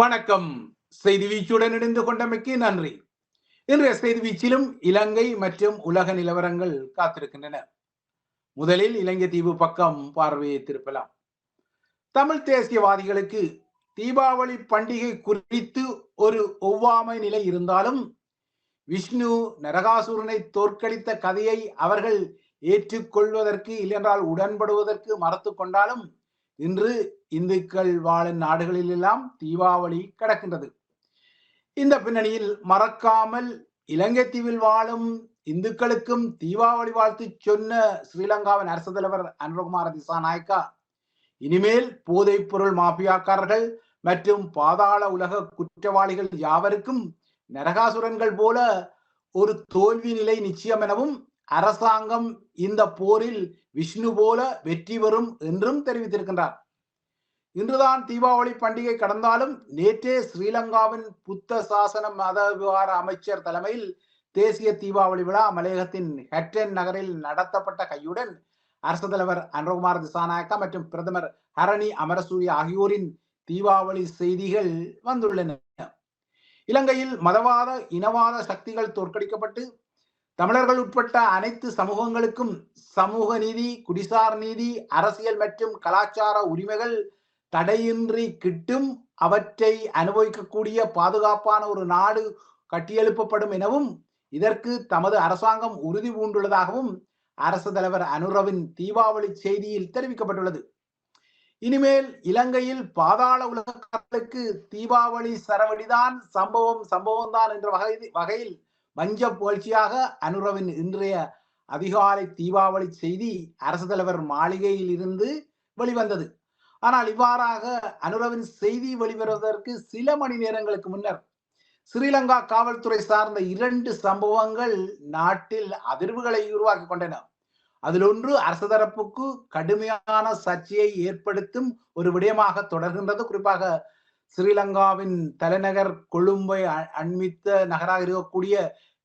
வணக்கம். செய்தி வீச்சுடன் இணைந்து கொண்டமைக்கு நன்றி. இன்றைய செய்தி வீச்சிலும் இலங்கை மற்றும் உலக நிலவரங்கள் காத்திருக்கின்றன. முதலில் இலங்கை தீவு பக்கம் பார்வையை திருப்பலாம். தமிழ் தேசியவாதிகளுக்கு தீபாவளி பண்டிகை குறித்து ஒரு ஒவ்வாமை நிலை இருந்தாலும் விஷ்ணு நரகாசுரனை தோற்கடித்த கதையை அவர்கள் ஏற்றுக்கொள்வதற்கு இல்லையென்றால் உடன்படுவதற்கு மறுத்து கொண்டாலும் இன்று இந்துக்கள் வாழும் நாடுகளில் எல்லாம் தீபாவளி கிடக்கின்றது. இந்த பின்னணியில் மறக்காமல் இலங்கை தீவில் வாழும் இந்துக்களுக்கும் தீபாவளி வாழ்த்து சொன்ன ஸ்ரீலங்காவின் அரசு தலைவர் அனுரகுமார திசாநாயக்கா இனிமேல் போதைப் பொருள் மாபியாக்காரர்கள் மற்றும் பாதாள உலக குற்றவாளிகள் யாவருக்கும் நரகாசுரன்கள் போல ஒரு தோல்வி நிலை நிச்சயம் எனவும் அரசாங்கம் இந்த போரில் விஷ்ணு போல வெற்றி பெறும் என்றும் தெரிவித்திருக்கின்றார். இன்றுதான் தீபாவளி பண்டிகை கடந்தாலும் நேற்றே ஸ்ரீலங்காவின் புத்த சாசன மத விவகார அமைச்சர் தலைமையில் தேசிய தீபாவளி விழா மலையகத்தின் ஹெட்டன் நகரில் நடத்தப்பட்ட கையுடன் அரசு தலைவர் அனுரகுமார் திசாநாயக்கா மற்றும் பிரதமர் ஹரணி அமரசூரிய ஆகியோரின் தீபாவளி செய்திகள் வந்துள்ளன. இலங்கையில் மதவாத இனவாத சக்திகள் தோற்கடிக்கப்பட்டு தமிழர்கள் உட்பட்ட அனைத்து சமூகங்களுக்கும் சமூக நீதி குடிசார் நீதி அரசியல் மற்றும் கலாச்சார உரிமைகள் தடையின்றி கிட்டும் அவற்றை அனுபவிக்கக்கூடிய பாதுகாப்பான ஒரு நாடு கட்டியெழுப்பப்படும் எனவும் இதற்கு தமது அரசாங்கம் உறுதி பூண்டுள்ளதாகவும் அரசு தலைவர் அனுரவின் தீபாவளி செய்தியில் தெரிவிக்கப்பட்டுள்ளது. இனிமேல் இலங்கையில் பாதாள உலகத்துக்கு தீபாவளி சரவடிதான் சம்பவம் சம்பவம் தான் என்ற வகை வகையில் வஞ்ச புகழ்ச்சியாக அனுரவின் இன்றைய அதிகாலை தீபாவளி செய்தி அரசு தலைவர் மாளிகையில் இருந்து வெளிவந்தது. ஆனால் இவ்வாறாக அனுரவின் செய்தி வெளிவருவதற்கு சில மணி நேரங்களுக்கு முன்னர் ஸ்ரீலங்கா காவல்துறை சார்ந்த இரண்டு சம்பவங்கள் நாட்டில் அதிர்வுகளை உருவாக்கி கொண்டன. அதில் ஒன்று அரசு தரப்புக்கு கடுமையான சர்ச்சையை ஏற்படுத்தும் ஒரு விடயமாக தொடர்கின்றது. குறிப்பாக ஸ்ரீலங்காவின் தலைநகர் கொழும்பை அண்மித்த நகராக இருக்கக்கூடிய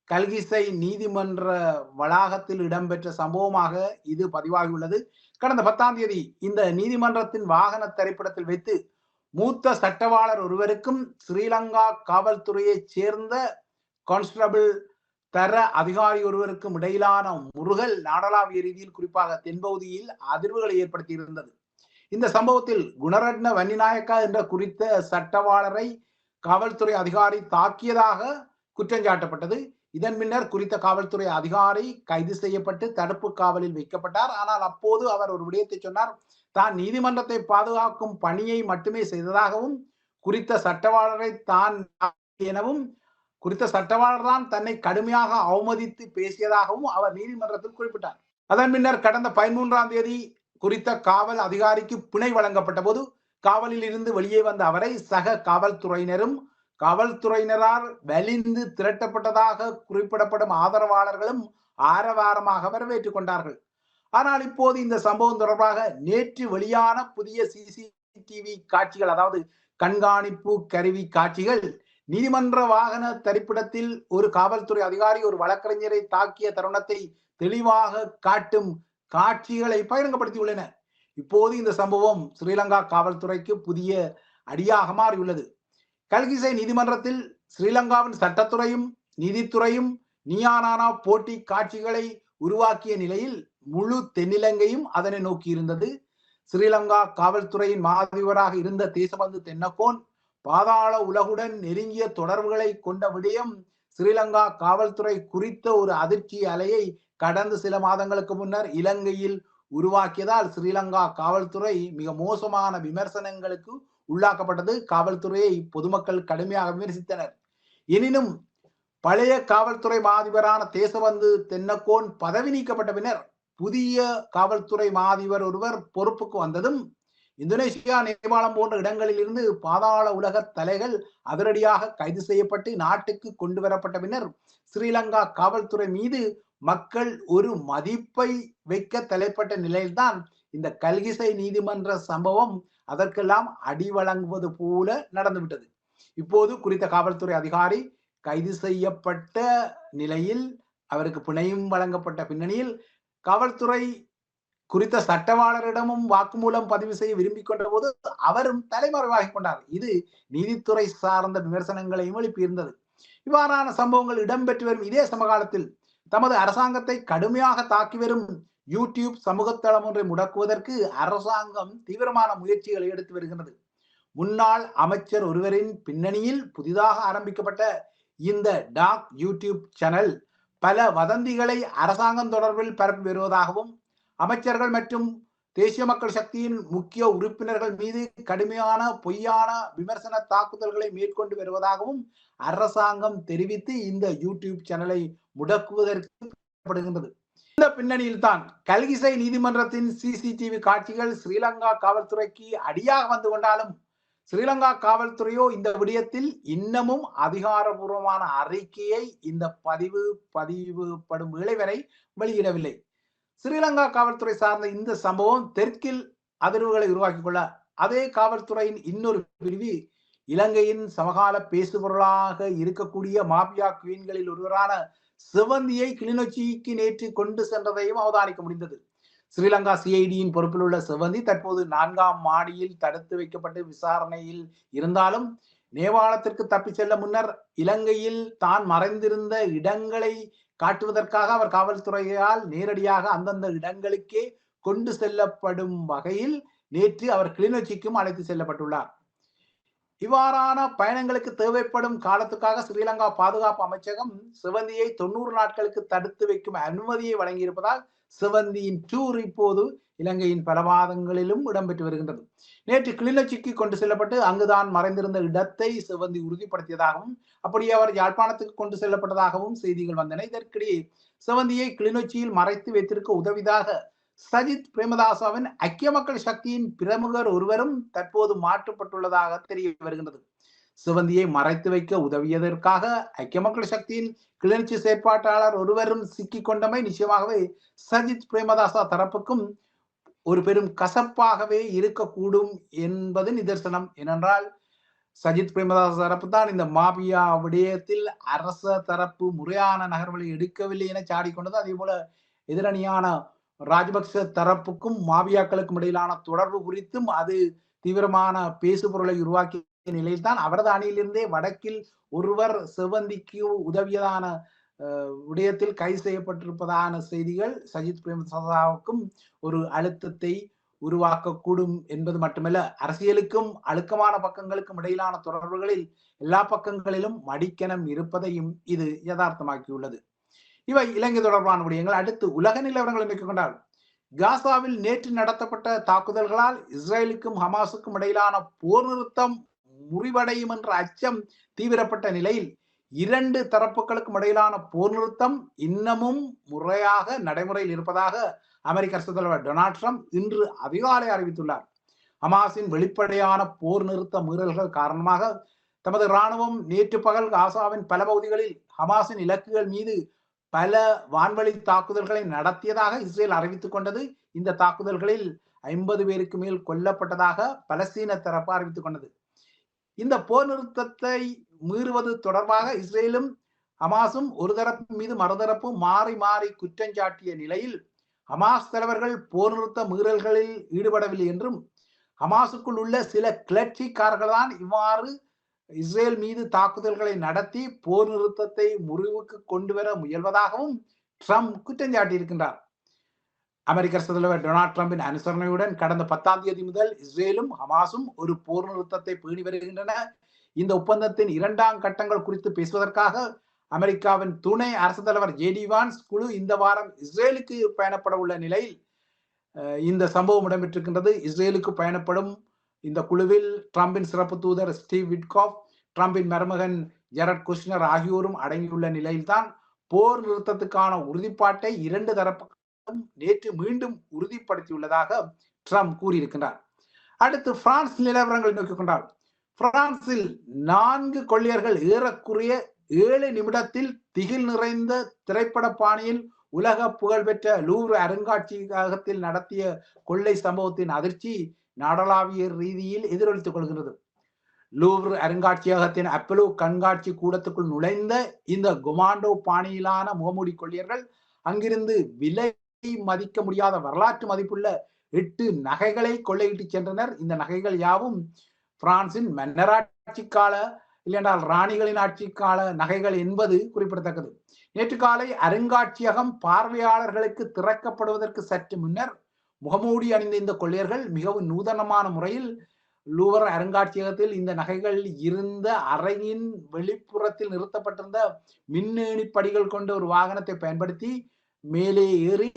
கல்கிசை நீதிமன்ற வளாகத்தில் இடம்பெற்ற சம்பவமாக இது பதிவாகியுள்ளது. கடந்த பத்தாம் தேதி இந்த நீதிமன்றத்தின் வாகன திரைப்படத்தில் வைத்து மூத்த சட்டவாளர் ஒருவருக்கும் ஸ்ரீலங்கா காவல்துறையைச் சேர்ந்த கான்ஸ்டபிள் தர அதிகாரி ஒருவருக்கும் இடையிலான முருகல் நாடளாவிய ரீதியில் குறிப்பாக தென்பகுதியில் அதிர்வுகளை ஏற்படுத்தியிருந்தது. இந்த சம்பவத்தில் குணரட்ன வன்னிநாயக்கா என்ற குறித்த சட்டவாளரை காவல்துறை அதிகாரி தாக்கியதாக குற்றஞ்சாட்டப்பட்டது இதன் பின்னர் குறித்த காவல்துறை அதிகாரி கைது செய்யப்பட்டு தடுப்பு காவலில் வைக்கப்பட்டார். ஆனால் அப்போது அவர் ஒரு விடயத்தை சொன்னார். தான் நீதிமன்றத்தை பாதுகாக்கும் பணியை மட்டுமே செய்ததாகவும் குறித்த சட்டவாளரை தான் எனவும் குறித்த சட்டவாளர் தான் தன்னை கடுமையாக அவமதித்து பேசியதாகவும் அவர் நீதிமன்றத்தில் குறிப்பிட்டார். அதன் பின்னர் கடந்த பதிமூன்றாம் தேதி குறித்த காவல் அதிகாரிக்கு பிணை வழங்கப்பட்ட போது காவலில் இருந்து வெளியே வந்த அவரை சக காவல்துறையினரும் காவல்துறையினரால் வலிந்து திரட்டப்பட்டதாக குறிப்பிடப்படும் ஆதரவாளர்களும் ஆரவாரமாக வரவேற்றுக் கொண்டார்கள். ஆனால் இப்போது இந்த சம்பவம் தொடர்பாக நேற்று வெளியான புதிய சிசிடிவி காட்சிகள் அதாவது கண்காணிப்பு கருவி காட்சிகள் நீதிமன்ற வாகன தரிப்பிடத்தில் ஒரு காவல்துறை அதிகாரி ஒரு வழக்கறிஞரை தாக்கிய தருணத்தை தெளிவாக காட்டும் காட்சிகளை பகிரங்கப்படுத்தியுள்ளன. இப்போது இந்த சம்பவம் ஸ்ரீலங்கா காவல்துறைக்கு புதிய அடியாக மாறியுள்ளது. கல்கிசை நீதிமன்றத்தில் ஸ்ரீலங்காவின் சட்டத்துறையும் நீதித்துறையும் நியானானா போட்டி காட்சிகளை உருவாக்கிய நிலையில் முழு தென்னிலங்கையும் அதனை நோக்கி இருந்தது ஸ்ரீலங்கா காவல்துறையின் மாதவிவராக இருந்த தேசபந்து தென்னக்கோன் பாதாள உலகுடன் நெருங்கிய தொடர்புகளை கொண்ட விடயம் ஸ்ரீலங்கா காவல்துறை குறித்த ஒரு அதிர்ச்சி அலையை கடந்த சில மாதங்களுக்கு முன்னர் இலங்கையில் உருவாக்கியதால் ஸ்ரீலங்கா காவல்துறை மிக மோசமான விமர்சனங்களுக்கு உள்ளாக்கப்பட்டது. காவல்துறையை பொதுமக்கள் கடுமையாக விமர்சித்தனர். எனினும் பழைய காவல்துறை மாதிபரான தேசபந்து தென்னக்கோன் பதவி நீக்கப்பட்ட பின்னர் புதிய காவல்துறை மாதிபர் ஒருவர் பொறுப்புக்கு வந்ததும் இந்தோனேஷியா நேபாளம் போன்ற இடங்களில் இருந்து பாதாள உலக தலைகள் அதிரடியாக கைது செய்யப்பட்டு நாட்டுக்கு கொண்டு வரப்பட்ட பின்னர் ஸ்ரீலங்கா காவல்துறை மீது மக்கள் ஒரு மதிப்பை வைக்க தலைப்பட்ட நிலையில்தான் இந்த கல்கிசை நீதிமன்ற சம்பவம் அதற்கெல்லாம் அடி வழங்குவது போல நடந்துவிட்டது. இப்போது குறித்த காவல்துறை அதிகாரி கைது செய்யப்பட்ட நிலையில் அவருக்கு பிணையும் வழங்கப்பட்ட பின்னணியில் காவல்துறை குறித்த சட்டவாளரிடமும் வாக்குமூலம் பதிவு செய்ய விரும்பிக் கொண்ட போது அவரும் தலைமறைவாகி கொண்டார். இது நீதித்துறை சார்ந்த விமர்சனங்களையும் எழுப்பியிருந்தது. இவ்வாறான சம்பவங்கள் இடம்பெற்று வரும் இதே சமகாலத்தில் தமது அரசாங்கத்தை கடுமையாக தாக்கி வரும் யூடியூப் சமூகத்தளம் ஒன்றை முடக்குவதற்கு அரசாங்கம் தீவிரமான முயற்சிகளை எடுத்து வருகிறது. முன்னாள் அமைச்சர் ஒருவரின் பின்னணியில் புதிதாக ஆரம்பிக்கப்பட்ட இந்த டாக் யூடியூப் சேனல் பல வதந்திகளை அரசாங்கம் தொடர்பில் பரப்பி வருவதாகவும் அமைச்சர்கள் மற்றும் தேசிய மக்கள் சக்தியின் முக்கிய உறுப்பினர்கள் மீது கடுமையான பொய்யான விமர்சன தாக்குதல்களை மேற்கொண்டு வருவதாகவும் அரசாங்கம் தெரிவித்து இந்த யூடியூப் சேனலை முடக்குவதற்கு இந்த பின்னணியில் தான் கல்கிசை நீதிமன்றத்தின் சிசிடிவி காட்சிகள் ஸ்ரீலங்கா காவல்துறைக்கு அடியாக வந்து கொண்டாலும் ஸ்ரீலங்கா காவல்துறையோ இந்த விடயத்தில் இன்னமும் அதிகாரபூர்வமான அறிக்கையை இந்த பதிவு பதிவுபடும் வேளை வரை வெளியிடவில்லை. ஸ்ரீலங்கா காவல்துறை சார்ந்த இந்த சம்பவம் தெற்கில் அதிர்வுகளை உருவாக்கிக் கொள்ள அதே காவல்துறையின் இன்னொரு பிரிவு இலங்கையின் சமகால பேசுபொருளாக இருக்கக்கூடிய மாபியா குவீன்களில் ஒருவரான சிவந்தியை கிளிநொச்சிக்கு நேற்று கொண்டு சென்றதையும் அவதானிக்க முடிந்தது. ஸ்ரீலங்கா சிஐடியின் பொறுப்பில் உள்ள சிவந்தி தற்போது நான்காம் மாடியில் தடுத்து வைக்கப்பட்டு விசாரணையில் இருந்தாலும் நேபாளத்திற்கு தப்பி செல்ல முன்னர் இலங்கையில் தான் மறைந்திருந்த இடங்களை காட்டுவதற்காக அவர் காவல்துறையால் நேரடியாக அந்தந்த இடங்களுக்கே கொண்டு செல்லப்படும் வகையில் நேற்று அவர் கிளிநொச்சிக்கும் அழைத்து செல்லப்பட்டுள்ளார். இவ்வாறான பயணங்களுக்கு தேவைப்படும் காலத்துக்காக ஸ்ரீலங்கா பாதுகாப்பு அமைச்சகம் சிவந்தியை தொண்ணூறு நாட்களுக்கு தடுத்து வைக்கும் அனுமதியை வழங்கியிருப்பதால் சிவந்தியின் டூர் இப்போது இலங்கையின் பல மாதங்களிலும் இடம்பெற்று வருகின்றது. நேற்று கிளிநொச்சிக்கு கொண்டு செல்லப்பட்டு அங்குதான் மறைந்திருந்த இடத்தை சிவந்தி உறுதிப்படுத்தியதாகவும் அப்படியே அவர் யாழ்ப்பாணத்துக்கு கொண்டு செல்லப்பட்டதாகவும் செய்திகள் வந்தன. இதற்கிடையே சிவந்தியை கிளிநொச்சியில் மறைத்து வைத்திருக்க உதவிதாக சஜித் பிரேமதாசாவின் ஐக்கிய மக்கள் சக்தியின் பிரமுகர் ஒருவரும் தற்போது மாற்றப்பட்டுள்ளதாக தெரிய வருகின்றது. சிவந்தியை மறைத்து வைக்க உதவியதற்காக ஐக்கிய மக்கள் சக்தியின் கிளர்ச்சி செயற்பாட்டாளர் ஒருவரும் சிக்கிக் கொண்டமை நிச்சயமாகவே சஜித் பிரேமதாசா தரப்புக்கும் ஒரு பெரும் கசப்பாகவே இருக்கக்கூடும் என்பது நிதர்சனம். ஏனென்றால் சஜித் பிரேமதாச தரப்பு தான் இந்த மாபியா விடயத்தில் அரச தரப்பு முறையான நகர்வுகளை எடுக்கவில்லை என சாடிக்கொண்டது. அதே போல எதிரணியான ராஜபக்ச தரப்புக்கும் மாவியாக்களுக்கும் இடையிலான தொடர்பு குறித்தும் அது தீவிரமான பேசுபொருளை உருவாக்கிய நிலையில் தான் அவரது அணியிலிருந்தே வடக்கில் ஒருவர் செவந்திக்கு உதவியதான விடயத்தில் கைது செய்யப்பட்டிருப்பதான செய்திகள் சஜித் பிரேமதாசாவுக்கும் ஒரு அழுத்தத்தை உருவாக்கக்கூடும் என்பது மட்டுமல்ல அரசியலுக்கும் அழுக்கமான பக்கங்களுக்கும் இடையிலான தொடர்புகளில் எல்லா பக்கங்களிலும் மடிக்கணம் இருப்பதையும் இது யதார்த்தமாக்கியுள்ளது. இவை இலங்கை தொடர்பான விடயங்கள். அடுத்து உலக நிலவரங்களை மிக்க கொண்டால் காசாவில் நேற்று நடத்தப்பட்ட தாக்குதல்களால் இஸ்ரேலுக்கும் ஹமாஸுக்கும் இடையிலான போர் நிறுத்தம் முறிவடையும் என்ற அச்சம் தீவிரப்பட்ட நிலையில் இரண்டு தரப்புகளுக்கும் இடையிலான போர் நிறுத்தம் இன்னமும் முறையாக நடைமுறையில் இருப்பதாக அமெரிக்க அரசு தலைவர் டொனால்ட் ட்ரம்ப் இன்று அதிகாலை அறிவித்துள்ளார். ஹமாஸின் வெளிப்படையான போர் நிறுத்த மீறல்கள் காரணமாக தமது இராணுவம் நேற்று பகல் காசாவின் பல பகுதிகளில் ஹமாஸின் இலக்குகள் மீது பல வான்வழி தாக்குதல்களை நடத்தியதாக இஸ்ரேல் அறிவித்துக் கொண்டது. இந்த தாக்குதல்களில் ஐம்பது பேருக்கு மேல் கொல்லப்பட்டதாக பலஸ்தீன தரப்பு அறிவித்துக் கொண்டது. இந்த போர் நிறுத்தத்தை மீறுவது தொடர்பாக இஸ்ரேலும் ஹமாஸும் ஒரு தரப்பு மீது மறுதரப்பும் மாறி மாறி குற்றஞ்சாட்டிய நிலையில் ஹமாஸ் தலைவர்கள் போர் நிறுத்த மீறல்களில் ஈடுபடவில்லை என்றும் ஹமாஸுக்குள் உள்ள சில கிளர்ச்சிக்காரர்கள் தான் இவ்வாறு இஸ்ரேல் மீது தாக்குதல்களை நடத்தி போர் நிறுத்தத்தை முறிவுக்கு கொண்டு வர முயல்வதாகவும் ட்ரம்ப் குற்றம் சாட்டியிருக்கின்றார். அமெரிக்க தலைவர் டொனால்ட் ட்ரம்பின் அனுசரணையுடன் கடந்த பத்தாம் தேதி முதல் இஸ்ரேலும் ஹமாஸும் ஒரு போர் நிறுத்தத்தை பேணி வருகின்றன. இந்த ஒப்பந்தத்தின் இரண்டாம் கட்டங்கள் குறித்து பேசுவதற்காக அமெரிக்காவின் துணை அரசு தலைவர் ஜேடி வான்ஸ் குழு இந்த வாரம் இஸ்ரேலுக்கு பயணப்பட உள்ள நிலையில் இந்த சம்பவம் இடம்பெற்றிருக்கின்றது. இஸ்ரேலுக்கு பயணப்படும் இந்த குழுவில் டிரம்பின் சிறப்பு தூதர் ஸ்டீவ் விட்காஃப் டிரம்பின் மருமகன் ஜெரட் குஷ்னர் ஆகியோரும் அடங்கியுள்ள நிலையில்தான் போர் நிறுத்தத்துக்கான உறுதிப்பாட்டை இரண்டு தரப்பு நேற்று மீண்டும் உறுதிப்படுத்தியுள்ளதாக ட்ரம்ப் கூறியிருக்கின்றார். அடுத்து பிரான்ஸ் நிலவரங்களை நோக்கிக் கொண்டால் பிரான்சில் நான்கு கொள்ளையர்கள் ஏறக்குறைய ஏழு நிமிடத்தில் திகில் நிறைந்த திரைப்பட பாணியில் உலக புகழ்பெற்ற லூர் அருங்காட்சியகத்தில் நடத்திய கொள்ளை சம்பவத்தின் அதிர்ச்சி நாடளாவிய ரீதியில் எதிரொலித்துக் கொள்கிறது லூவ்ர் அருங்காட்சியகத்தின் அப்பலோ கண்காட்சி கூடத்துக்குள் நுழைந்த இந்த கொமாண்டோ பாணியிலான முகமூடி கொள்ளியர்கள் அங்கிருந்து விலை மதிக்க முடியாத வரலாற்று மதிப்புள்ள எட்டு நகைகளை கொள்ளையிட்டு சென்றனர். இந்த நகைகள் யாவும் பிரான்சின் மன்னராட்சி கால இல்லையென்றால் ராணிகளின் ஆட்சி கால நகைகள் என்பது குறிப்பிடத்தக்கது. நேற்று காலை அருங்காட்சியகம் பார்வையாளர்களுக்கு திறக்கப்படுவதற்கு சற்று முன்னர் முகமூடி அணிந்த இந்த கொள்ளையர்கள் மிகவும் நூதனமான முறையில் லூவர் அருங்காட்சியகத்தில் இந்த நகைகள் இருந்த அறையின் வெளிப்புறத்தில் நிறுத்தப்பட்டிருந்த மின்னேணி படிகள் கொண்ட ஒரு வாகனத்தை பயன்படுத்தி மேலே ஏறி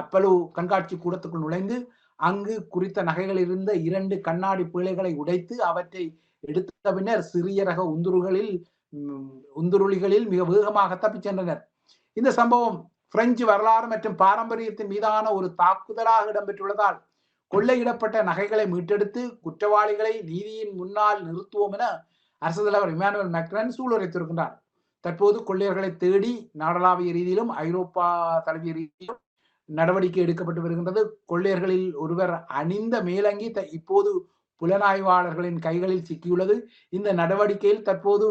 அப்பலோ கண்காட்சி கூடத்துக்குள் நுழைந்து அங்கு குறித்த நகைகள் இருந்த இரண்டு கண்ணாடி பிள்ளைகளை உடைத்து அவற்றை எடுத்த பின்னர் சிறிய ரக உந்துருகளில் உந்துருளிகளில் மிக வேகமாக தப்பிச் சென்றனர். இந்த சம்பவம் பிரெஞ்சு வரலாறு மற்றும் பாரம்பரியத்தின் மீதான ஒரு தாக்குதலாக இடம்பெற்றுள்ளதால் கொள்ளையிடப்பட்ட நகைகளை மீட்டெடுத்து குற்றவாளிகளை நீதியின் முன்னால் நிறுத்துவோம் என அரசு தலைவர் இமானுவல் மேக்ரன் சூளுரைத்திருக்கின்றார். தற்போது கொள்ளையர்களை தேடி நாடளாவிய ரீதியிலும் ஐரோப்பா தழுவிய ரீதியிலும் நடவடிக்கை எடுக்கப்பட்டு வருகின்றது. கொள்ளையர்களில் ஒருவர் அணிந்த மேலங்கி இப்போது புலனாய்வாளர்களின் கைகளில் சிக்கியுள்ளது. இந்த நடவடிக்கையில் தற்போது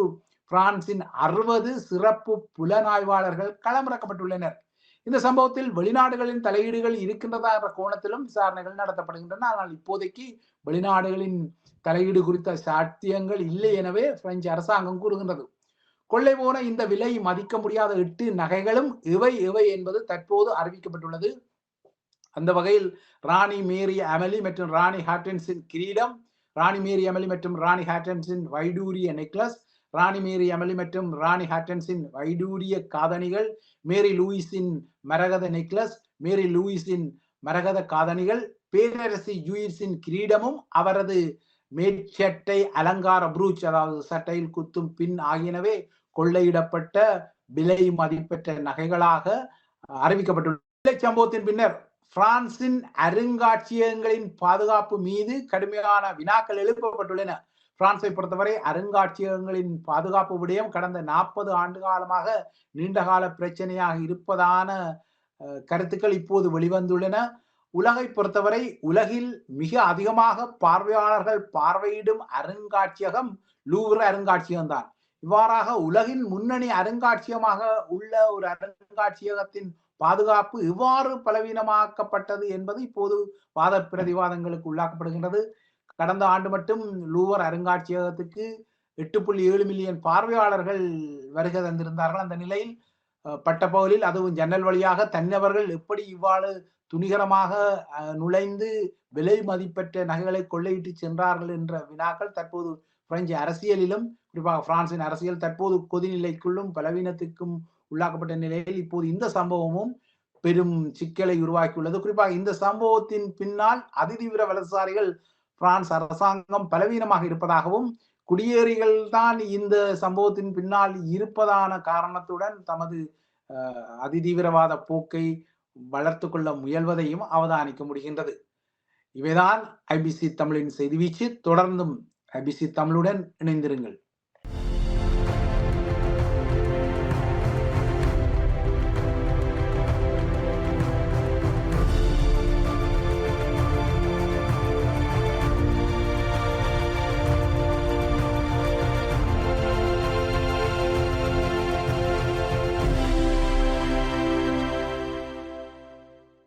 பிரான்சின் அறுபது சிறப்பு புலனாய்வாளர்கள் களமிறக்கப்பட்டுள்ளனர். இந்த சம்பவத்தில் வெளிநாடுகளின் தலையீடுகள் இருக்கின்றதா என்ற கோணத்திலும் விசாரணைகள் நடத்தப்படுகின்றன. ஆனால் இப்போதைக்கு வெளிநாடுகளின் தலையீடு குறித்த சாத்தியங்கள் இல்லை எனவே பிரெஞ்சு அரசாங்கம் கூறுகின்றது. கொள்ளை போன இந்த விலை மதிக்க முடியாத எட்டு நகைகளும் இவை இவை என்பது தற்போது அறிவிக்கப்பட்டுள்ளது. அந்த வகையில் ராணி மேரி அமலி மற்றும் ராணி ஹாட்டன்ஸின் கிரீடம் ராணி மேரி அமலி மற்றும் ராணி ஹாட்டன்ஸின் வைடூரிய நெக்லஸ் ராணி மேரி அமலி மற்றும் ராணி ஹாட்டன்ஸின் வைடூரிய காதணிகள் மேரி லூயிஸின் மரகத நெக்லஸ் மேரி லூயிஸின் மரகத காதணிகள் பேரரசி ஜூயிஸின் கிரீடமும் அவரது மேற்சட்டை அலங்கார ப்ரூச் அதாவது சட்டையில் குத்தும் பின் ஆகியனவே கொள்ளையிடப்பட்ட விலை மதிப்பெற்ற நகைகளாக அறிவிக்கப்பட்டுள்ள சம்பவத்தின் பின்னர் பிரான்சின் அருங்காட்சியகங்களின் பாதுகாப்பு மீது கடுமையான வினாக்கள் எழுப்பப்பட்டுள்ளன. பிரான்ஸை பொறுத்தவரை அருங்காட்சியகங்களின் பாதுகாப்பு விடயம் கடந்த நாற்பது ஆண்டு காலமாக நீண்டகால பிரச்சனையாக இருப்பதான கருத்துக்கள் இப்போது வெளிவந்துள்ளன. உலகை பொறுத்தவரை உலகில் மிக அதிகமாக பார்வையாளர்கள் பார்வையிடும் அருங்காட்சியகம் லூவர் அருங்காட்சியகம் தான். இவ்வாறாக உலகின் முன்னணி அருங்காட்சியகமாக உள்ள ஒரு அருங்காட்சியகத்தின் பாதுகாப்பு இவ்வாறு பலவீனமாக்கப்பட்டது என்பது இப்போது வாத பிரதிவாதங்களுக்கு உள்ளாக்கப்படுகின்றது. கடந்த ஆண்டு மட்டும் லூவர் அருங்காட்சியகத்துக்கு எட்டு புள்ளி ஏழு மில்லியன் பார்வையாளர்கள் வருகை தந்திருந்தார்கள். அந்த நிலையில் பட்டப்பகுதியில் அதுவும் ஜன்னல் வழியாக தன்னவர்கள் எப்படி இவ்வாறு துணிகரமாக நுழைந்து விலை மதிப்பெற்ற நகைகளை கொள்ளையிட்டு சென்றார்கள் என்ற வினாக்கள் தற்போது பிரெஞ்சு அரசியலிலும் குறிப்பாக பிரான்சின் அரசியல் தற்போது கொதிநிலைக்குள்ளும் பலவீனத்துக்கும் உள்ளாக்கப்பட்ட நிலையில் இப்போது இந்த சம்பவமும் பெரும் சிக்கலை உருவாக்கியுள்ளது. குறிப்பாக இந்த சம்பவத்தின் பின்னால் அதிதீவிர வலதுசாரிகள் பிரான்ஸ் அரசாங்கம் பலவீனமாக இருப்பதாகவும் குடியேறிகள் தான் இந்த சம்பவத்தின் பின்னால் இருப்பதான காரணத்துடன் தமது அதிதீவிரவாத போக்கை வளர்த்து கொள்ள முயல்வதையும் அவதானிக்க முடிகின்றது. இவைதான் ஐபிசி தமிழின் செய்தி வீச்சு. தொடர்ந்தும் ஐபிசி தமிழுடன் இணைந்திருங்கள்.